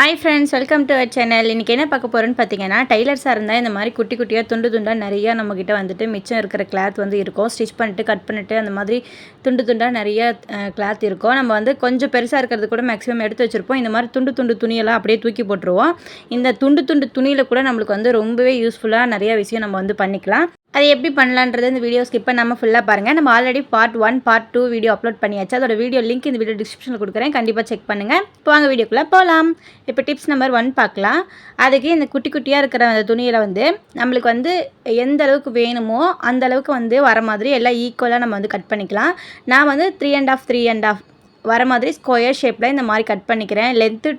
Hi friends welcome to our channel இன்றைக்கி என்ன பார்க்க போகிறோன்னு பார்த்தீங்கன்னா டைலர்ஸாக இருந்தால் இந்த மாதிரி குட்டி குட்டியாக துண்டு துண்டாக நிறையா நம்மக்கிட்ட வந்துட்டு மிச்சம் இருக்கிற கிளாத் வந்து இருக்கும். ஸ்டிச் பண்ணிட்டு கட் பண்ணிட்டு அந்த மாதிரி துண்டு துண்டாக நிறைய கிளாத் இருக்கும். நம்ம வந்து கொஞ்சம் பெருசாக இருக்கிறது கூட மேக்ஸிமம் எடுத்து வச்சுருப்போம். இந்த மாதிரி துண்டு துண்டு துணியெல்லாம் அப்படியே தூக்கி போட்டுருவோம். இந்த துண்டு துண்டு துணியில் கூட நம்மளுக்கு வந்து ரொம்பவே யூஸ்ஃபுல்லாக நிறையா விஷயம் நம்ம வந்து பண்ணிக்கலாம். அது எப்படி பண்ணலான்றது இந்த வீடியோ ஸ்கிப் பண்ணாமல் ஃபுல்லாக பாருங்கள் நம்ம already part one part two video upload பண்ணியாச்சு. அதோட வீடியோ லிங்க் இந்த வீடியோ டிஸ்கிரிப்ஷனில் கொடுக்குறேன். கண்டிப்பாக செக் பண்ணுங்கள் இப்போ வாங்க வீடியோக்குள்ளே போகலாம் இப்போ டிப்ஸ் நம்பர் ஒன் பார்க்கலாம். அதுக்கு இந்த குட்டி குட்டியாக இருக்கிற அந்த துணியில் வந்து நம்மளுக்கு வந்து எந்த அளவுக்கு வேணுமோ அந்த அளவுக்கு வந்து வர மாதிரி எல்லாம் ஈக்குவலாக நம்ம வந்து கட் பண்ணிக்கலாம். நான் வந்து three and half three and half வர மாதிரி ஸ்கொயர் ஷேப்பில் இந்த மாதிரி கட் பண்ணிக்கிறேன். லென்த்து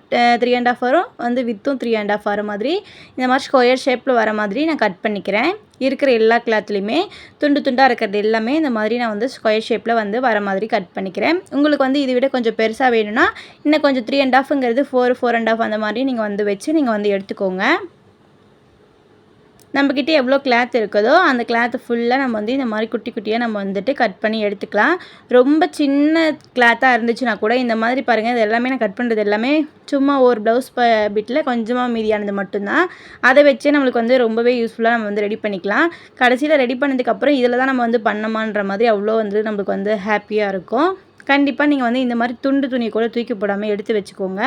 த்ரீ அண்ட் ஆஃப் வரும். வந்து வித்தும் த்ரீ அண்ட் ஆஃப் வர மாதிரி. இந்த மாதிரி ஸ்கொயர் ஷேப்பில் வர மாதிரி நான் கட் பண்ணிக்கிறேன். இருக்கிற எல்லா கிளாத்லேயுமே துண்டு துண்டாக இருக்கிறது எல்லாமே இந்த மாதிரி நான் வந்து ஸ்கொயர் ஷேப்பில் வந்து வர மாதிரி கட் பண்ணிக்கிறேன். உங்களுக்கு வந்து இதை விட கொஞ்சம் பெருசாக வேணும்னா இன்னும் கொஞ்சம் த்ரீ அண்ட் ஆஃப்ங்கிறது ஃபோர் ஃபோர் அண்ட் ஆஃப் அந்த மாதிரி நீங்கள் வந்து வச்சு நீங்கள் வந்து எடுத்துக்கோங்க. நம்மக்கிட்ட எவ்வளோ கிளாத் இருக்குதோ அந்த கிளாத்து ஃபுல்லாக நம்ம வந்து இந்த மாதிரி குட்டி குட்டியாக நம்ம வந்துட்டு கட் பண்ணி எடுத்துக்கலாம். ரொம்ப சின்ன கிளாத்தாக இருந்துச்சுன்னா கூட இந்த மாதிரி பாருங்கள் இது எல்லாமே நான் கட் பண்ணுறது எல்லாமே சும்மா ஒரு ப்ளவுஸ் ப பிட்டில் கொஞ்சமாக மீதியானது மட்டும்தான். அதை வச்சே நம்மளுக்கு வந்து ரொம்பவே யூஸ்ஃபுல்லாக நம்ம வந்து ரெடி பண்ணிக்கலாம். கடைசியில் ரெடி பண்ணதுக்கப்புறம் இதில் தான் நம்ம வந்து பண்ணமான்ற மாதிரி அவ்வளோ வந்து நம்மளுக்கு வந்து ஹாப்பியாக இருக்கும். கண்டிப்பாக நீங்கள் வந்து இந்த மாதிரி துண்டு துணி கூட தூக்கி போடாமல் எடுத்து வச்சுக்கோங்க.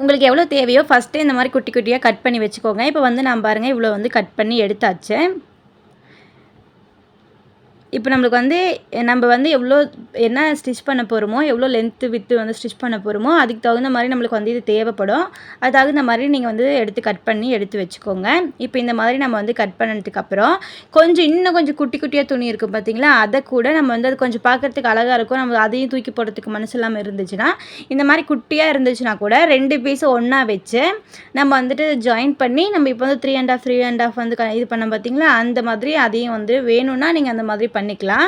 உங்களுக்கு எவ்வளோ தேவையோ ஃபஸ்ட்டு இந்த மாதிரி குட்டி குட்டியாக கட் பண்ணி வச்சுக்கோங்க. இப்போ வந்து நான் பாருங்கள் இவ்வளோ வந்து கட் பண்ணி எடுத்தாச்சு. இப்போ நம்மளுக்கு வந்து நம்ம வந்து எவ்வளோ என்ன ஸ்டிச் பண்ண போகிறோமோ எவ்வளோ லென்த்து வித்து வந்து ஸ்டிச் பண்ண போகிறோமோ அதுக்கு தகுந்த மாதிரி நம்மளுக்கு வந்து இது தேவைப்படும். அது தகுந்த மாதிரி நீங்கள் வந்து எடுத்து கட் பண்ணி எடுத்து வச்சுக்கோங்க. இப்போ இந்த மாதிரி நம்ம வந்து கட் பண்ணதுக்கப்புறம் கொஞ்சம் இன்னும் கொஞ்சம் குட்டி குட்டியாக துணி இருக்கும் பார்த்தீங்களா? அதை கூட நம்ம வந்து அது கொஞ்சம் பார்க்குறதுக்கு அழகாக இருக்கும். நம்ம அதையும் தூக்கி போடுறதுக்கு மனசு இல்லாமல் இருந்துச்சுன்னா இந்த மாதிரி குட்டியாக இருந்துச்சுன்னா கூட ரெண்டு பீஸை ஒன்றா வச்சு நம்ம வந்துட்டு ஜாயின் பண்ணி நம்ம இப்போ வந்து three and half three and half வந்து இது பண்ண பார்த்தீங்களா? அந்த மாதிரி அதையும் வந்து வேணும்னா நீங்கள் அந்த மாதிரி பண்ணிக்கலாம்.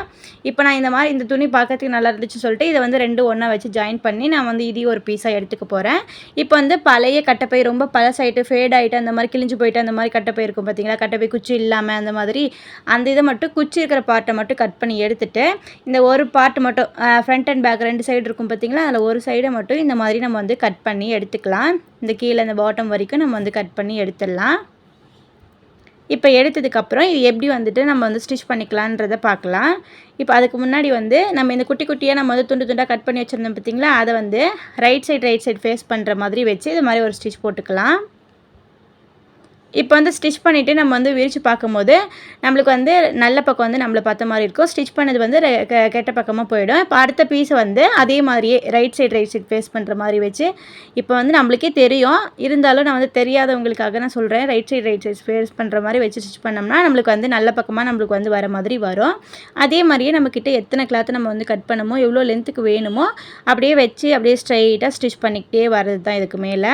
இப்போ நான் இந்த மாதிரி இந்த துணி பார்க்கறதுக்கு நல்லா இருந்துச்சு சொல்லிட்டு இதை வந்து ரெண்டு ஒன்றா வச்சு ஜாயின் பண்ணி நான் வந்து இதையும் ஒரு பீஸாக எடுத்துக்க போகிறேன் இப்போ வந்து பழைய கட்டப்பை ரொம்ப பழசாயிட்டு ஃபேட் ஆகிட்டு அந்த மாதிரி கிழிஞ்சு போயிட்டு அந்த மாதிரி கட்டப்பை இருக்கும் பார்த்தீங்களா கட்டப்பை குச்சி இல்லாமல் அந்த மாதிரி. அந்த இதை மட்டும் குச்சி இருக்கிற பார்ட்டை மட்டும் கட் பண்ணி எடுத்துட்டு இந்த ஒரு பார்ட் மட்டும் ஃப்ரண்ட் அண்ட் பேக் ரெண்டு சைடு இருக்கும் பார்த்தீங்களா அதில் ஒரு சைடை மட்டும் இந்த மாதிரி நம்ம வந்து கட் பண்ணி எடுத்துக்கலாம். இந்த கீழே இந்த பாட்டம் வரைக்கும் நம்ம வந்து கட் பண்ணி எடுத்துடலாம். இப்போ எடுத்ததுக்கப்புறம் இது எப்படி வந்துட்டு நம்ம வந்து ஸ்டிச் பண்ணிக்கலான்றதை பார்க்கலாம். இப்போ அதுக்கு முன்னாடி வந்து நம்ம இந்த குட்டி குட்டியாக நம்ம வந்து துண்டு துண்டாக கட் பண்ணி வச்சுருந்தோம் பார்த்தீங்களா? அதை வந்து right side right side face பண்ணுற மாதிரி வச்சு இது மாதிரி ஒரு ஸ்டிச் போட்டுக்கலாம். இப்போ வந்து ஸ்டிச் பண்ணிவிட்டு நம்ம வந்து விரித்து பார்க்கும்போது நம்மளுக்கு வந்து நல்ல பக்கம் வந்து நம்மளை பார்த்த மாதிரி இருக்கும். ஸ்டிச் பண்ணது வந்து கெட்ட பக்கமாக போயிடும். இப்போ அடுத்த பீஸ் வந்து அதே மாதிரியே right side right side face பண்ணுற மாதிரி வச்சு இப்போ வந்து நம்மளுக்கே தெரியும். இருந்தாலும் நான் வந்து தெரியாதவங்களுக்காக நான் சொல்கிறேன் right side right side face பண்ணுற மாதிரி வச்சு ஸ்டிச் பண்ணோம்னா நம்மளுக்கு வந்து நல்ல பக்கமாக நம்மளுக்கு வந்து வர மாதிரி வரும். அதே மாதிரியே நம்மக்கிட்ட எத்தனை கிளாத்து நம்ம வந்து கட் பண்ணமோ எவ்வளோ லென்த்துக்கு வேணுமோ அப்படியே வச்சு அப்படியே ஸ்ட்ரைட்டாக ஸ்டிச் பண்ணிக்கிட்டே வர்றது தான் இதுக்கு மேலே.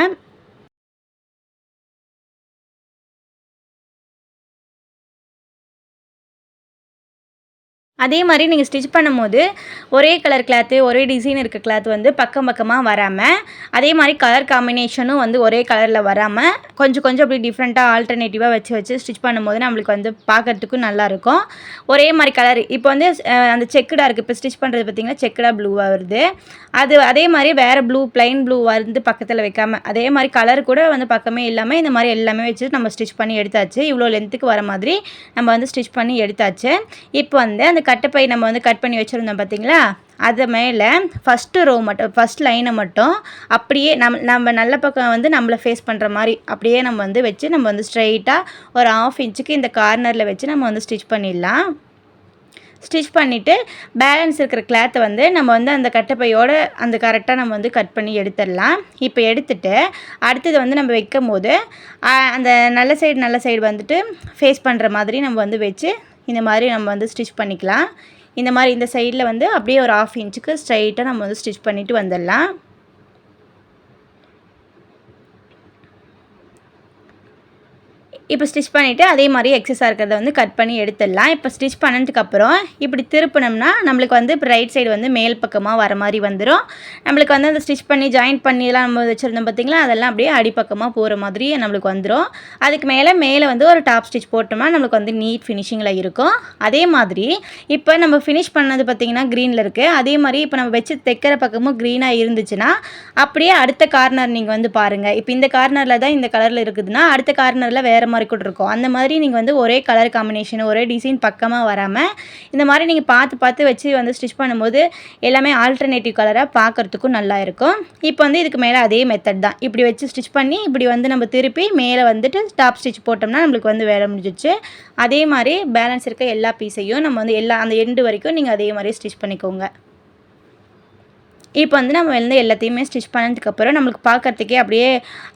அதே மாதிரி நீங்கள் ஸ்டிச் பண்ணும்போது ஒரே கலர் கிளாத்து ஒரே டிசைன் இருக்க கிளாத் வந்து பக்கம் பக்கமாக வராமல் அதே மாதிரி கலர் காம்பினேஷனும் வந்து ஒரே கலரில் வராமல் கொஞ்சம் கொஞ்சம் அப்படி டிஃப்ரெண்ட்டாக ஆல்டர்னேட்டிவாக வச்சு வச்சு ஸ்டிச் பண்ணும்போது நம்மளுக்கு வந்து பார்க்குறதுக்கும் நல்லாயிருக்கும் ஒரே மாதிரி கலர் இப்போ வந்து அந்த செக்குடாக இருக்குது இப்போ ஸ்டிச் பண்ணுறது பார்த்திங்கன்னா செக்குடாக ப்ளூவாக வருது. அது அதே மாதிரி வேறு ப்ளூ ப்ளைன் ப்ளூ வந்து பக்கத்தில் வைக்காமல் அதே மாதிரி கலர் கூட வந்து பக்கமே இல்லாமல் இந்த மாதிரி எல்லாமே வச்சு நம்ம ஸ்டிச் பண்ணி எடுத்தாச்சு. இவ்வளோ லென்த்துக்கு வர மாதிரி நம்ம வந்து ஸ்டிச் பண்ணி எடுத்தாச்சு. இப்போ வந்து அந்த கட்டப்பை நம்ம வந்து கட் பண்ணி வச்சுருந்தோம் பார்த்தீங்களா அது மேலே ஃபஸ்ட்டு ரோ மட்டும் ஃபஸ்ட் லைனை மட்டும் அப்படியே நம் நம்ம நல்ல பக்கம் வந்து நம்மளை ஃபேஸ் பண்ணுற மாதிரி அப்படியே நம்ம வந்து வச்சு நம்ம வந்து ஸ்ட்ரைட்டாக ஒரு ஆஃப் இன்ச்சுக்கு இந்த கார்னரில் வச்சு நம்ம வந்து ஸ்டிச் பண்ணிடலாம். ஸ்டிச் பண்ணிவிட்டு பேலன்ஸ் இருக்கிற கிளாத்தை வந்து நம்ம வந்து அந்த கட்டப்பையோடு அந்த கரெக்டாக நம்ம வந்து கட் பண்ணி எடுத்துடலாம். இப்போ எடுத்துட்டு அடுத்தது வந்து நம்ம வைக்கும் போது அந்த நல்ல சைடு நல்ல சைடு வந்துட்டு ஃபேஸ் பண்ணுற மாதிரி நம்ம வந்து வச்சு இந்த மாதிரி நம்ம வந்து ஸ்டிச் பண்ணிக்கலாம். இந்த மாதிரி இந்த சைடில் வந்து அப்படியே ஒரு ஆஃப் இன்ச்சுக்கு ஸ்ட்ரைட்டாக நம்ம வந்து ஸ்டிச் பண்ணிவிட்டு வந்துடலாம். இப்போ ஸ்டிச் பண்ணிவிட்டு அதே மாதிரி எக்ஸஸாக இருக்கிறத வந்து கட் பண்ணி எடுத்துடலாம். இப்போ ஸ்டிச் பண்ணதுக்கப்புறம் இப்படி திருப்பினோம்னா நம்மளுக்கு வந்து இப்போ ரைட் சைடு வந்து மேல் பக்கமாக வர மாதிரி வந்துடும் நம்மளுக்கு வந்து அந்த ஸ்டிச் பண்ணி ஜாயின் பண்ணிலாம் நம்ம வச்சுருந்தோம் பார்த்திங்களா? அதெல்லாம் அப்படியே அடிப்பக்கமாக போகிற மாதிரி நம்மளுக்கு வந்துடும் அதுக்கு மேலே மேலே வந்து ஒரு டாப் ஸ்டிச் போட்டோம்னா நம்மளுக்கு வந்து நீட் ஃபினிஷிங்கில் இருக்கும். அதே மாதிரி இப்போ நம்ம ஃபினிஷ் பண்ணது பார்த்திங்கன்னா க்ரீனில் இருக்குது அதே மாதிரி இப்போ நம்ம வச்சு தைக்கிற பக்கமும் க்ரீனாக இருந்துச்சுன்னா அப்படியே அடுத்த கார்னர் நீங்கள் வந்து பாருங்கள் இப்போ இந்த கார்னரில் தான் இந்த கலரில் இருக்குதுன்னா அடுத்த கார்னரில் வேறு மாதிரி மறுக்கிட்டு இருக்கும் அந்த மாதிரி நீங்கள் வந்து ஒரே கலர் காம்பினேஷன் ஒரே டிசைன் பக்கமாக வராமல் இந்த மாதிரி நீங்கள் பார்த்து பார்த்து வச்சு வந்து ஸ்டிச் பண்ணும்போது எல்லாமே ஆல்டர்னேட்டிவ் கலராக பார்க்குறதுக்கும் நல்லா இருக்கும். இப்போ வந்து இதுக்கு மேலே அதே மெத்தட் தான். இப்படி வச்சு ஸ்டிச் பண்ணி இப்படி வந்து நம்ம திருப்பி மேலே வந்துட்டு டாப் ஸ்டிச் போட்டோம்னா நம்மளுக்கு வந்து வேலை முடிஞ்சிச்சு. அதே மாதிரி பேலன்ஸ் இருக்க எல்லா பீஸையும் நம்ம வந்து எல்லா அந்த எண்டு வரைக்கும் நீங்கள் அதே மாதிரி ஸ்டிச் பண்ணிக்கோங்க. இப்போ வந்து நம்ம வந்து எல்லாத்தையுமே ஸ்டிச் பண்ணதுக்கப்புறம் நம்மளுக்கு பார்க்குறதுக்கே அப்படியே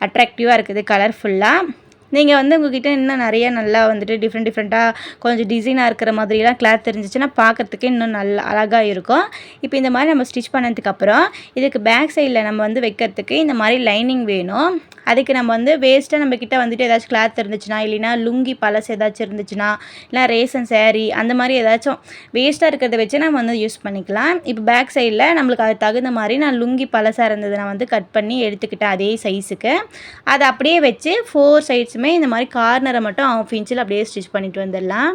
அட்ராக்டிவாக இருக்குது கலர்ஃபுல்லாக நீங்கள் வந்து உங்ககிட்ட இன்னும் நிறைய நல்லா வந்துட்டு டிஃப்ரெண்ட் டிஃப்ரெண்ட்டாக கொஞ்சம் டிசைனாக இருக்கிற மாதிரிலாம் கிளாத் தெரிஞ்சிச்சுன்னா பார்க்குறதுக்கு இன்னும் நல்லா அழகாக இருக்கும். இப்போ இந்த மாதிரி நம்ம ஸ்டிச் பண்ணதுக்கப்புறம் இதுக்கு பேக் சைடில் நம்ம வந்து வைக்கிறதுக்கு இந்த மாதிரி லைனிங் வேணும். அதுக்கு நம்ம வந்து வேஸ்ட்டாக நம்ம கிட்டே வந்துட்டு ஏதாச்சும் கிளாத் இருந்துச்சுன்னா இல்லைனா லுங்கி பழசு ஏதாச்சும் இருந்துச்சுன்னா இல்லை ரேசன் சேரீ அந்த மாதிரி ஏதாச்சும் வேஸ்ட்டாக இருக்கிறத வச்சு நம்ம வந்து யூஸ் பண்ணிக்கலாம். இப்போ பேக் சைடில் நம்மளுக்கு அது தகுந்த மாதிரி நான் லுங்கி பழசாக இருந்தது நான் வந்து கட் பண்ணி எடுத்துக்கிட்டேன் அதே சைஸுக்கு அதை அப்படியே வச்சு ஃபோர் சைட்ஸுமே இந்த மாதிரி கார்னரை மட்டும் ஆஃப் இன்ச்சில் அப்படியே ஸ்டிச் பண்ணிட்டு வந்துடலாம்.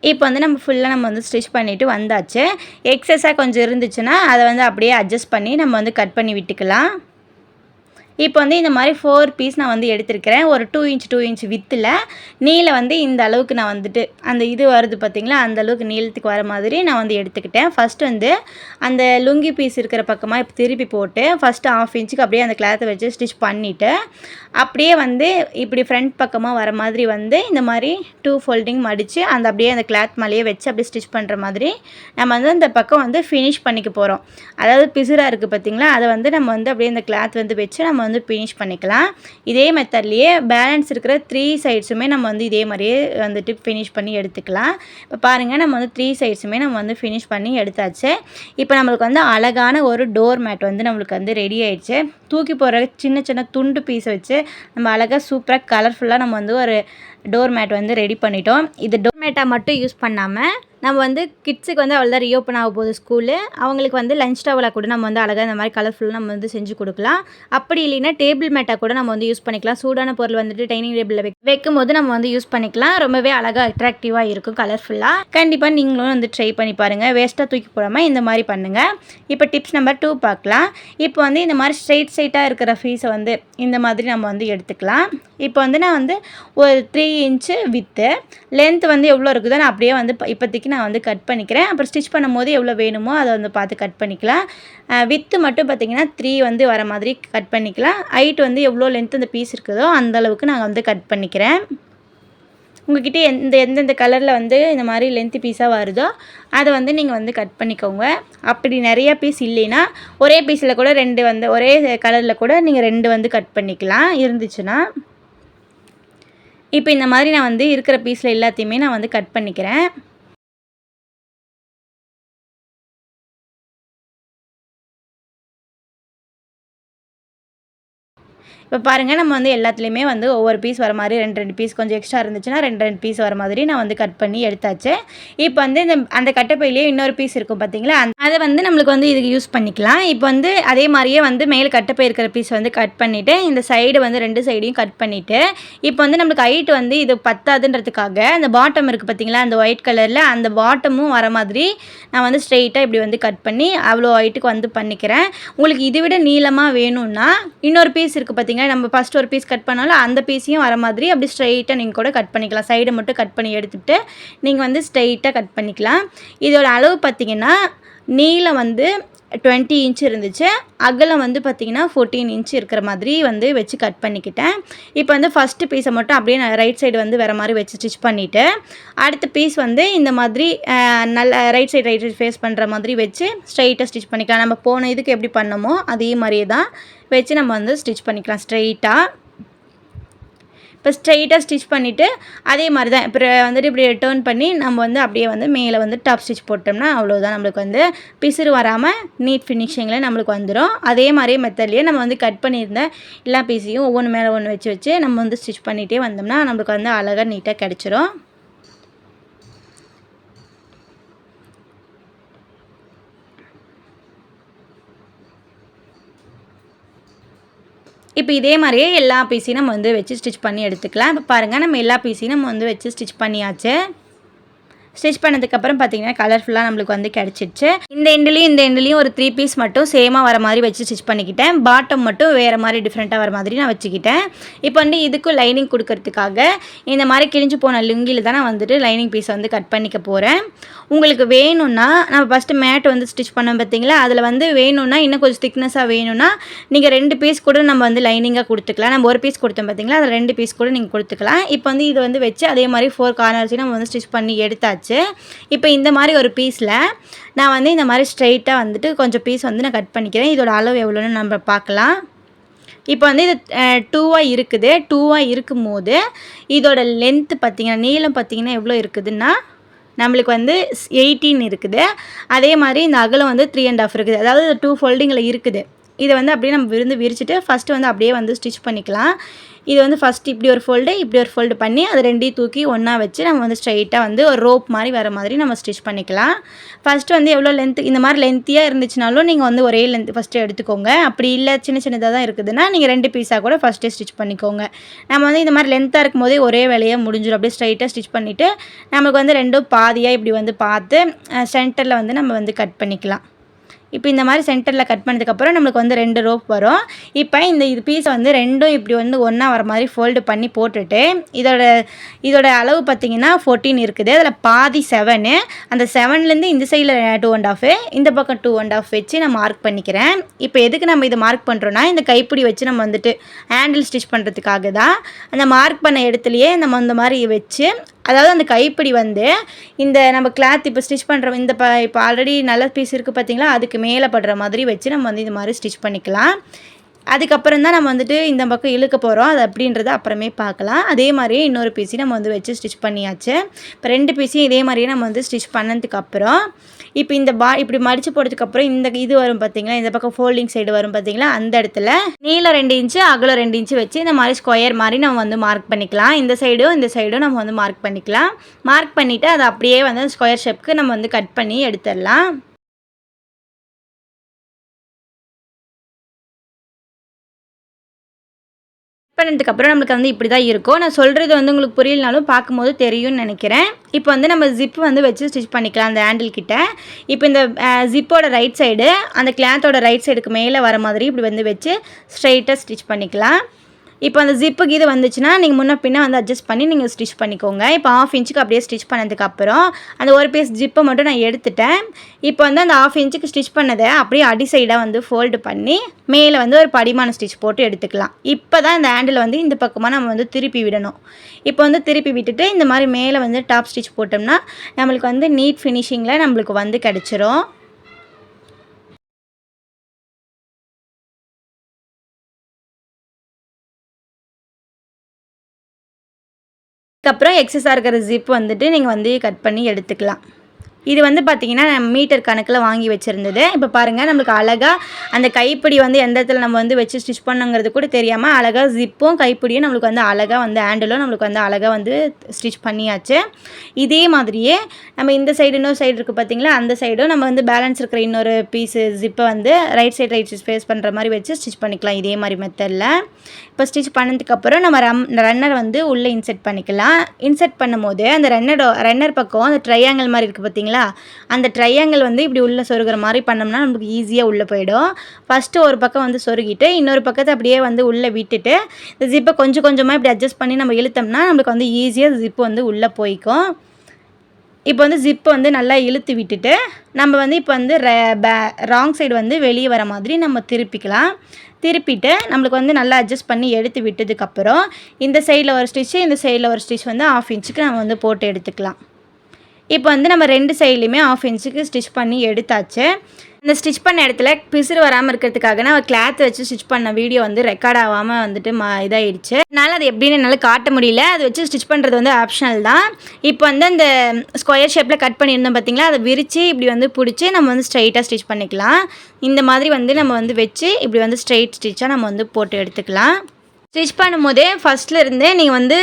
இப்போ வந்து நம்ம ஃபுல்லாக நம்ம வந்து ஸ்டிச் பண்ணிவிட்டு வந்தாச்சு. எக்ஸஸாக கொஞ்சம் இருந்துச்சுன்னா அதை வந்து அப்படியே அட்ஜஸ்ட் பண்ணி நம்ம வந்து கட் பண்ணி விட்டுக்கலாம். இப்போ வந்து இந்த மாதிரி ஃபோர் பீஸ் நான் வந்து எடுத்திருக்கிறேன். ஒரு டூ இன்ச் டூ இன்ச் வித்தில் நீளை வந்து இந்த அளவுக்கு நான் வந்துட்டு அந்த இது வருது பார்த்திங்களா அந்த அளவுக்கு நீளத்துக்கு வர மாதிரி நான் வந்து எடுத்துக்கிட்டேன். ஃபஸ்ட்டு வந்து அந்த லுங்கி பீஸ் இருக்கிற பக்கமாக இப்போ திருப்பி போட்டு ஃபஸ்ட்டு ஆஃப் இன்ச்சுக்கு அப்படியே அந்த கிளாத்தை வச்சு ஸ்டிச் பண்ணிவிட்டு அப்படியே வந்து இப்படி ஃப்ரண்ட் பக்கமாக வர மாதிரி வந்து இந்த மாதிரி டூ ஃபோல்டிங் மடித்து அந்த அப்படியே அந்த கிளாத் மேலேயே வச்சு அப்படியே ஸ்டிச் பண்ணுற மாதிரி நம்ம வந்து அந்த பக்கம் வந்து ஃபினிஷ் பண்ணிக்க போகிறோம் அதாவது பிசுராக இருக்குது பார்த்திங்களா அதை வந்து நம்ம வந்து அப்படியே அந்த கிளாத் வந்து வச்சு நம்ம வந்து ஃபினிஷ் பண்ணிக்கலாம். இதே மெத்தட்லேயே பேலன்ஸ் இருக்கிற த்ரீ சைட்ஸுமே நம்ம வந்து இதே மாதிரியே வந்துட்டு ஃபினிஷ் பண்ணி எடுத்துக்கலாம். இப்போ பாருங்கள் நம்ம வந்து த்ரீ சைட்ஸுமே நம்ம வந்து ஃபினிஷ் பண்ணி எடுத்தாச்சு. இப்போ நம்மளுக்கு வந்து அழகான ஒரு டோர் மேட் வந்து நம்மளுக்கு வந்து ரெடி ஆயிடுச்சு. தூக்கி போகிற சின்ன சின்ன துண்டு பீஸை வச்சு நம்ம அழகாக சூப்பராக கலர்ஃபுல்லாக நம்ம வந்து ஒரு டோர் மேட் வந்து ரெடி பண்ணிட்டோம். இது டோர் மேட்டாக மட்டும் யூஸ் பண்ணாமல் நம்ம வந்து கிட்ஸுக்கு வந்து அவ்வளோ தான் ரீஓப்பன் ஆக போகுது ஸ்கூலு அவங்களுக்கு வந்து லஞ்ச் டவலாக கூட நம்ம வந்து அழகாக இந்த மாதிரி கலர்ஃபுல்லாக நம்ம வந்து செஞ்சு கொடுக்கலாம். அப்படி இல்லைன்னா டேபிள் மேட்டாக கூட நம்ம வந்து யூஸ் பண்ணிக்கலாம். சூடான பொருள் வந்துட்டு டைனிங் டேபிளில் வைக்கும் போது நம்ம வந்து யூஸ் பண்ணிக்கலாம். ரொம்பவே அழகாக அட்ராக்டிவாக இருக்கும் கலர்ஃபுல்லாக கண்டிப்பாக நீங்களும் வந்து ட்ரை பண்ணி பாருங்கள் வேஸ்ட்டாக தூக்கி போடாமல் இந்த மாதிரி பண்ணுங்கள் இப்போ டிப்ஸ் நம்பர் டூ பார்க்கலாம். இப்போ வந்து இந்த மாதிரி ஸ்ட்ரைட் ஸ்ட்ரைட்டாக இருக்கிற ஃபீஸை வந்து இந்த மாதிரி நம்ம வந்து எடுத்துக்கலாம். இப்போ வந்து நான் வந்து ஒரு த்ரீ இன்ச்சு வித்து லென்த் வந்து எவ்வளோ இருக்குதோ நான் அப்படியே வந்து இப்போதைக்கு நான் வந்து கட் பண்ணிக்கிறேன். அப்புறம் ஸ்டிச் பண்ணும்போது எவ்வளோ வேணுமோ அதை வந்து பார்த்து கட் பண்ணிக்கலாம். வித்து மட்டும் பார்த்திங்கன்னா த்ரீ வந்து வர மாதிரி கட் பண்ணிக்கலாம். ஹைட் வந்து எவ்வளோ லென்த் அந்த பீஸ் இருக்குதோ அந்த அளவுக்கு நான் வந்து கட் பண்ணிக்கிறேன். உங்கள்கிட்ட எந்த எந்தெந்த கலரில் வந்து இந்த மாதிரி லென்த்து பீஸாக வருதோ அதை வந்து நீங்கள் வந்து கட் பண்ணிக்கோங்க. அப்படி நிறையா பீஸ் இல்லைன்னா ஒரே பீஸில் கூட ரெண்டு வந்து ஒரே கலரில் கூட நீங்கள் ரெண்டு வந்து கட் பண்ணிக்கலாம். இருந்துச்சுன்னா இப்போ இந்த மாதிரி நான் வந்து இருக்கிற பீஸில் எல்லாத்தையுமே நான் வந்து கட் பண்ணிக்கிறேன். இப்போ பாருங்கள் நம்ம வந்து எல்லாத்துலேயுமே வந்து ஒவ்வொரு பீஸ் வர மாதிரி ரெண்டு ரெண்டு பீஸ் கொஞ்சம் எக்ஸ்ட்ரா இருந்துச்சுன்னா ரெண்டு ரெண்டு பீஸ் வர மாதிரி நான் வந்து கட் பண்ணி எடுத்தாச்சு. இப்போ வந்து இந்த அந்த கட்டப்பையிலேயே இன்னொரு பீஸ் இருக்கும் பார்த்தீங்களா அதை வந்து நம்மளுக்கு வந்து இதுக்கு யூஸ் பண்ணிக்கலாம். இப்போ வந்து அதே மாதிரியே வந்து மேல் கட்ட போயிருக்கிற பீஸ் வந்து கட் பண்ணிவிட்டு இந்த சைடு வந்து ரெண்டு சைடையும் கட் பண்ணிவிட்டு இப்போ வந்து நம்மளுக்கு ஹைட் வந்து இது பத்தாதுன்றதுக்காக அந்த பாட்டம் இருக்குது பார்த்தீங்களா அந்த ஒயிட் கலரில் அந்த பாட்டமும் வர மாதிரி நான் வந்து ஸ்ட்ரெயிட்டாக இப்படி வந்து கட் பண்ணி அவ்வளோ ஹைட்டுக்கு வந்து பண்ணிக்கிறேன். உங்களுக்கு இதை விட நீளமாக வேணும்னா இன்னொரு பீஸ் இருக்குது பார்த்தீங்கன்னா நம்ம ஃபஸ்ட் ஒரு பீஸ் கட் பண்ணாலும் அந்த பீஸையும் வர மாதிரி அப்படி ஸ்ட்ரெயிட்டாக நீங்கள் கூட கட் பண்ணிக்கலாம். சைடை மட்டும் கட் பண்ணி எடுத்துகிட்டு நீங்கள் வந்து ஸ்ட்ரெயிட்டாக கட் பண்ணிக்கலாம். இதோட அளவு பார்த்திங்கன்னா நீளம் வந்து டுவெண்ட்டி இன்ச் இருந்துச்சு. அகலம் வந்து பார்த்திங்கன்னா ஃபோர்டீன் இன்ச் இருக்கிற மாதிரி வந்து வச்சு கட் பண்ணிக்கிட்டேன். இப்போ வந்து ஃபஸ்ட்டு பீஸை மட்டும் அப்படியே நான் ரைட் சைடு வந்து வேறு மாதிரி வச்சு ஸ்டிச் பண்ணிவிட்டு அடுத்த பீஸ் வந்து இந்த மாதிரி நல்ல right side right side face பண்ணுற மாதிரி வச்சு ஸ்ட்ரைட்டாக ஸ்டிச் பண்ணிக்கலாம். நம்ம போன இதுக்கு எப்படி பண்ணமோ அதே மாதிரியே தான் வச்சு நம்ம வந்து ஸ்டிச் பண்ணிக்கலாம் ஸ்ட்ரைட்டாக இப்போ ஸ்ட்ரைட்டாக ஸ்டிச் பண்ணிவிட்டு அதே மாதிரி தான் இப்போ வந்துட்டு இப்படி டேர்ன் பண்ணி நம்ம வந்து அப்படியே வந்து மேலே வந்து டாப் ஸ்டிச் போட்டோம்னா அவ்வளோதான் நம்மளுக்கு வந்து பிசுறு வராமல் நீட் ஃபினிஷிங்கில் நம்மளுக்கு வந்துடும் அதே மாதிரி மெத்தட்லேயே நம்ம வந்து கட் பண்ணியிருந்த எல்லா பீஸையும் ஒவ்வொன்று மேலே ஒன்று வச்சு வச்சு நம்ம வந்து ஸ்டிச் பண்ணிகிட்டே வந்தோம்னா நம்மளுக்கு வந்து அழகாக நீட்டாக கிடச்சிரும். இப்போ இதே மாதிரியே எல்லா பீஸையும் நம்ம வந்து வச்சு ஸ்டிச் பண்ணி எடுத்துக்கலாம். இப்போ பாருங்கள் நம்ம எல்லா பீஸையும் நம்ம வந்து வச்சு ஸ்டிச் பண்ணியாச்சு. ஸ்டிச் பண்ணதுக்கப்புறம் பார்த்தீங்கன்னா கலர்ஃபுல்லாக நம்மளுக்கு வந்து கிடச்சிடுச்சு. இந்த எண்டுலேயும் இந்த எண்டுலேயும் ஒரு த்ரீ பீஸ் மட்டும் சேமாக வர மாதிரி வச்சு ஸ்டிச் பண்ணிக்கிட்டேன். பாட்டம் மட்டும் வேறு மாதிரி டிஃப்ரெண்ட்டாக வர மாதிரி நான் வச்சுக்கிட்டேன். இப்போ வந்து இதுக்கும் லைனிங் கொடுக்கறதுக்காக இந்த மாதிரி கிழிஞ்சு போன லுங்கியில் தான் நான் வந்துட்டு லைனிங் பீஸ் வந்து கட் பண்ணிக்க போகிறேன் உங்களுக்கு வேணும்னா நம்ம ஃபஸ்ட்டு மேட் வந்து ஸ்டிச் பண்ணோம் பார்த்தீங்களா? அதில் வந்து வேணும்னா இன்னும் கொஞ்சம் திக்னஸாக வேணும்னா நீங்கள் ரெண்டு பீஸ் கூட நம்ம வந்து லைனிங்காக கொடுத்துக்கலாம். நம்ம ஒரு பீஸ் கொடுத்தோம் பார்த்தீங்களா? அதில் ரெண்டு பீஸ் கூட நீங்கள் கொடுத்துக்கலாம். இப்போ வந்து இது வந்து வச்சு அதே மாதிரி ஃபோர் கார்னர்ஸையும் நம்ம வந்து ஸ்டிச் பண்ணி எடுத்தாச்சு. இப்போ இந்த மாதிரி ஒரு பீஸில் நான் வந்து இந்த மாதிரி ஸ்ட்ரைட்டாக வந்துட்டு கொஞ்சம் பீஸ் வந்து நான் கட் பண்ணிக்கிறேன். இதோட அளவு எவ்வளோன்னு நம்ம பார்க்கலாம். இப்போ வந்து இது டூவாக இருக்குது. டூவாக இருக்கும் போது இதோட லென்த்து பார்த்தீங்கன்னா நீளம் பார்த்தீங்கன்னா எவ்வளோ இருக்குதுன்னா நம்மளுக்கு வந்து எயிட்டீன் இருக்குது. அதே மாதிரி இந்த அகலம் வந்து த்ரீ அண்ட் ஆஃப் இருக்குது. அதாவது டூ ஃபோல்டிங்கில் இருக்குது. இதை வந்து அப்படியே நம்ம விருந்து விரிச்சிட்டு ஃபஸ்ட்டு வந்து அப்படியே வந்து ஸ்டிச் பண்ணிக்கலாம். இது வந்து ஃபஸ்ட் இப்படி ஒரு ஃபோல்டு இப்படி ஒரு ஃபோல்டு பண்ணி அது ரெண்டையும் தூக்கி ஒன்றா வச்சு நம்ம வந்து ஸ்ட்ரைட்டாக வந்து ஒரு ரோப் மாதிரி வர மாதிரி நம்ம ஸ்டிச் பண்ணிக்கலாம். ஃபஸ்ட்டு வந்து எவ்வளோ லென்த்து இந்த மாதிரி லென்த்தியாக இருந்துச்சுனாலும் நீங்கள் வந்து ஒரே லென்த் ஃபஸ்ட்டு எடுத்துக்கோங்க. அப்படி இல்லை சின்ன சின்னதாக தான் இருக்குதுன்னா நீங்கள் ரெண்டு பீஸாக கூட ஃபஸ்ட்டே ஸ்டிச் பண்ணிக்கோங்க. நம்ம வந்து இந்த மாதிரி லென்த்தாக இருக்கும் போதே ஒரே வேலையாக முடிஞ்சிடும் அப்படியே ஸ்ட்ரைட்டாக ஸ்டிச் பண்ணிவிட்டு நமக்கு வந்து ரெண்டும் பாதியாக இப்படி வந்து பார்த்து சென்டரில் வந்து நம்ம வந்து கட் பண்ணிக்கலாம். இப்போ இந்த மாதிரி சென்டரில் கட் பண்ணதுக்கப்புறம் நம்மளுக்கு வந்து ரெண்டு ரோப் வரும். இப்போ இந்த இது பீஸை வந்து ரெண்டும் இப்படி வந்து ஒன்றா வர மாதிரி ஃபோல்டு பண்ணி போட்டுட்டு இதோட இதோட அளவு பார்த்திங்கன்னா ஃபோர்டீன் இருக்குது. அதில் பாதி செவனு அந்த செவன்லேருந்து இந்த சைடில் டூ அண்ட் ஆஃபு இந்த பக்கம் டூ அண்ட் ஆஃப் வச்சு நான் மார்க் பண்ணிக்கிறேன். இப்போ எதுக்கு நம்ம இதை மார்க் பண்ணுறோன்னா இந்த கைப்பிடி வச்சு நம்ம வந்துட்டு ஹேண்டில் ஸ்டிச் பண்ணுறதுக்காக தான். அந்த மார்க் பண்ண இடத்துலையே நம்ம அந்த மாதிரி வச்சு அதாவது அந்த கைப்பிடி வந்து இந்த நம்ம கிளாத் இப்போ ஸ்டிச் பண்ணுற இந்த ப இப்போ ஆல்ரெடி நல்ல பீஸ் இருக்குது பார்த்தீங்களா அதுக்கு மேலே படுற மாதிரி வச்சு நம்ம வந்து இது மாதிரி ஸ்டிச் பண்ணிக்கலாம். அதுக்கப்புறம் தான் நம்ம வந்துட்டு இந்த பக்கம் இழுக்க போகிறோம் அது அப்படின்றத அப்புறமே பார்க்கலாம். அதே மாதிரியே இன்னொரு பீஸையும் நம்ம வந்து வச்சு ஸ்டிச் பண்ணியாச்சு. இப்போ ரெண்டு பீஸையும் இதே மாதிரியே நம்ம வந்து ஸ்டிச் பண்ணதுக்கப்புறம் இப்போ இந்த பா இப்படி மடித்து போட்டதுக்கப்புறம் இந்த இது வரும் பார்த்தீங்களா இந்த பக்கம் ஃபோல்டிங் சைடு வரும் பார்த்தீங்களா அந்த இடத்துல நீளம் ரெண்டு இன்ச்சு அகலம் ரெண்டு இன்ச்சு வச்சு இந்த மாதிரி ஸ்கொயர் மாதிரி நம்ம வந்து மார்க் பண்ணிக்கலாம். இந்த சைடும் இந்த சைடும் நம்ம வந்து மார்க் பண்ணிக்கலாம். மார்க் பண்ணிவிட்டு அதை அப்படியே வந்து ஸ்கொயர் ஷேப்க்கு நம்ம வந்து கட் பண்ணி எடுத்துடலாம். பண்ணதுக்கப்புறம் நம்மளுக்கு வந்து இப்படி தான் இருக்கும். நான் சொல்கிறது வந்து உங்களுக்கு புரியலனாலும் பார்க்கும்போது தெரியும்னு நினைக்கிறேன். இப்போ வந்து நம்ம ஜிப் வந்து வச்சு ஸ்டிச் பண்ணிக்கலாம் அந்த ஹேண்டில் கிட்ட. இப்போ இந்த ஜிப்போட ரைட் சைடு அந்த கிளாத்தோட ரைட் சைடுக்கு மேலே வர மாதிரி இப்படி வந்து வச்சு ஸ்ட்ரைட்டாக ஸ்டிச் பண்ணிக்கலாம். இப்போ அந்த ஜிப்புக்கு இது வந்துச்சுன்னா நீங்கள் முன்ன பின்னே வந்து அட்ஜஸ்ட் பண்ணி நீங்கள் ஸ்டிச் பண்ணிக்கோங்க. இப்போ ஆஃப் இன்ச்சுக்கு அப்படியே ஸ்டிச் பண்ணதுக்கப்புறம் அந்த ஒரு பீஸ் ஜிப்பை மட்டும் நான் எடுத்துட்டேன். இப்போ வந்து அந்த ஆஃப் இன்ச்சுக்கு ஸ்டிச் பண்ணதை அப்படியே அடி சைடாக வந்து ஃபோல்டு பண்ணி மேலே வந்து ஒரு படிமான ஸ்டிச் போட்டு எடுத்துக்கலாம். இப்போ தான் இந்த ஹேண்டில் வந்து இந்த பக்கமாக நம்ம வந்து திருப்பி விடணும். இப்போ வந்து திருப்பி விட்டுட்டு இந்த மாதிரி மேலே வந்து டாப் ஸ்டிச் போட்டோம்னா நம்மளுக்கு வந்து நீட் ஃபினிஷிங்கில் நம்மளுக்கு வந்து கிடச்சிரும். அதுக்கப்புறம் எக்ஸஸாக இருக்கிற ஜிப் வந்துட்டு நீங்கள் வந்து கட் பண்ணி எடுத்துக்கலாம். இது வந்து பார்த்திங்கன்னா மீட்டர் கணக்கில் வாங்கி வச்சுருந்தது. இப்போ பாருங்கள் நம்மளுக்கு அழகாக அந்த கைப்பிடி வந்து எந்த இடத்துல நம்ம வந்து வச்சு ஸ்டிச் பண்ணுங்கிறது கூட தெரியாமல் அழகாக ஜிப்பும் கைப்பிடியும் நம்மளுக்கு வந்து அழகாக வந்து ஹேண்டிலும் நம்மளுக்கு வந்து அழகாக வந்து ஸ்டிச் பண்ணியாச்சு. இதே மாதிரியே நம்ம இந்த சைடு இன்னொரு சைடு இருக்குது பார்த்திங்களா அந்த சைடும் நம்ம வந்து பேலன்ஸ் இருக்கிற இன்னொரு பீஸு ஜிப்பை வந்து right side right stitch face பண்ணுற மாதிரி வச்சு ஸ்டிச் பண்ணிக்கலாம் இதே மாதிரி மெத்தடில் இப்போ ஸ்டிச் பண்ணதுக்கப்புறம் நம்ம ரம் ரன்னர் வந்து உள்ளே இன்செர்ட் பண்ணிக்கலாம். இன்செர்ட் பண்ணும்போது அந்த ரன்னரோட ரன்னர் பக்கம் அந்த ட்ரையாங்கிள் மாதிரி இருக்குது பார்த்திங்களா பார்த்தீங்களா அந்த ட்ரையாங்கிள் வந்து இப்படி உள்ளே சொருகிற மாதிரி பண்ணோம்னா நமக்கு ஈஸியாக உள்ளே போயிடும். ஃபஸ்ட்டு ஒரு பக்கம் வந்து சொருகிட்டு இன்னொரு பக்கத்தை அப்படியே வந்து உள்ளே விட்டுட்டு இந்த ஜிப்பை கொஞ்சம் கொஞ்சமாக இப்படி அட்ஜஸ்ட் பண்ணி நம்ம இழுத்தோம்னா நம்மளுக்கு வந்து ஈஸியாக ஜிப்பு வந்து உள்ளே போய்க்கும். இப்போ வந்து ஜிப்பை வந்து நல்லா இழுத்து விட்டுட்டு நம்ம வந்து இப்போ வந்து ராங் சைடு வந்து வெளியே வர மாதிரி நம்ம திருப்பிக்கலாம். திருப்பிட்டு நம்மளுக்கு வந்து நல்லா அட்ஜஸ்ட் பண்ணி எடுத்து விட்டதுக்கப்புறம் இந்த சைடில் ஒரு ஸ்டிச்சு இந்த சைடில் ஒரு ஸ்டிச் வந்து ஆஃப் இன்ச்சுக்கு நம்ம வந்து போட்டு எடுத்துக்கலாம். இப்போ வந்து நம்ம ரெண்டு சைட்லேயுமே ஆஃப் இன்ச்சுக்கு ஸ்டிச் பண்ணி எடுத்தாச்சு. இந்த ஸ்டிச் பண்ண இடத்துல பிசுறு வராமல் இருக்கிறதுக்காக நான் கிளாத் வச்சு ஸ்டிச் பண்ண வீடியோ வந்து ரெக்கார்ட் ஆகாமல் வந்துட்டு மா இதாகிடுச்சு அதனால் அது எப்படின்னு என்னால் காட்ட முடியல. அது வச்சு ஸ்டிச் பண்ணுறது வந்து ஆப்ஷனல் தான். இப்போ வந்து அந்த ஸ்கொயர் ஷேப்பில் கட் பண்ணியிருந்தோம் பார்த்தீங்களா அதை விரித்து இப்படி வந்து பிடிச்சி நம்ம வந்து ஸ்ட்ரைட்டாக ஸ்டிச் பண்ணிக்கலாம். இந்த மாதிரி வந்து நம்ம வந்து வச்சு இப்படி வந்து ஸ்ட்ரைட் ஸ்டிச்சாக நம்ம வந்து போட்டு எடுத்துக்கலாம். ஸ்டிச் பண்ணும்போதே ஃபஸ்ட்டில் இருந்தே நீங்கள் வந்து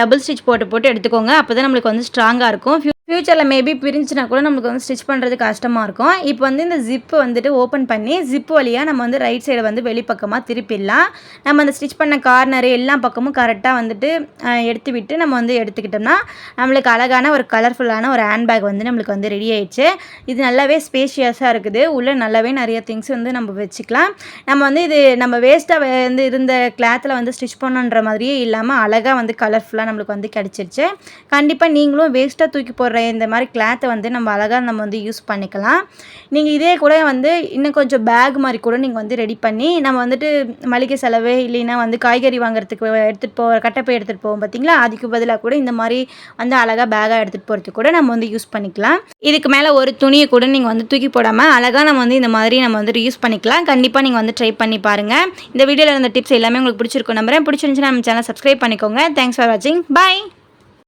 டபுள் ஸ்டிச் போட்டு போட்டு எடுத்துக்கோங்க. அப்போ தான் நம்மளுக்கு வந்து ஸ்ட்ராங்காக இருக்கும். ஃப்யூச்சரில் மேபி பிரிஞ்சுனா கூட நம்மளுக்கு வந்து ஸ்டிச் பண்ணுறது கஷ்டமாக இருக்கும். இப்போ வந்து இந்த ஜிப்பு வந்துட்டு ஓப்பன் பண்ணி ஜிப்பு வழியாக நம்ம வந்து ரைட் சைடை வந்து வெளிப்பக்கமாக திருப்பிடலாம். நம்ம அந்த ஸ்டிச் பண்ண கார்னரு எல்லா பக்கமும் கரெக்டாக வந்துட்டு எடுத்து விட்டு நம்ம வந்து எடுத்துக்கிட்டோம்னா நம்மளுக்கு அழகான ஒரு கலர்ஃபுல்லான ஒரு ஹேண்ட்பேக் வந்து நம்மளுக்கு வந்து ரெடி ஆயிடுச்சு. இது நல்லாவே ஸ்பேஷியஸாக இருக்குது. உள்ளே நல்லாவே நிறைய திங்ஸ் வந்து நம்ம வச்சுக்கலாம். நம்ம வந்து இது நம்ம வேஸ்ட்டாக வந்து இருந்த கிளாத்தில் வந்து ஸ்டிச் பண்ணுன்ற மாதிரியே இல்லாமல் அழகாக வந்து கலர்ஃபுல்லாக நம்மளுக்கு வந்து கிடச்சிருச்சு. கண்டிப்பாக நீங்களும் வேஸ்ட்டாக தூக்கி போடுற இந்த மாதிரி கிளாத்தை வந்து நம்ம அழகாக நம்ம வந்து யூஸ் பண்ணிக்கலாம். நீங்கள் இதே கூட வந்து இன்னும் கொஞ்சம் பேக் மாதிரி கூட நீங்கள் வந்து ரெடி பண்ணி நம்ம வந்துட்டு மளிகை செலவு இல்லைன்னா வந்து காய்கறி வாங்குறதுக்கு எடுத்துகிட்டு போகிற கட்டப்பை எடுத்துகிட்டு போவோம் பார்த்தீங்களா அதுக்கு பதிலாக கூட இந்த மாதிரி வந்து அழகாக பேக்காக எடுத்துகிட்டு போகிறதுக்கு கூட நம்ம வந்து யூஸ் பண்ணிக்கலாம். இதுக்கு மேலே ஒரு துணியை கூட நீங்கள் வந்து தூக்கி போடாமல் அழகாக நம்ம வந்து இந்த மாதிரி நம்ம வந்துட்டு யூஸ் பண்ணிக்கலாம். கண்டிப்பாக நீங்கள் வந்து ட்ரை பண்ணி பாருங்கள் இந்த வீடியோவில் இருந்த டிப்ஸ் எல்லாமே உங்களுக்கு பிடிச்சிருக்கும் நம்புறேன். பிடிச்சிருந்துச்சுன்னா நம்ம சேனல் சப்ஸ்கிரைப் பண்ணிக்கோங்க. தேங்க்ஸ் ஃபார் வாட்சிங் பாய்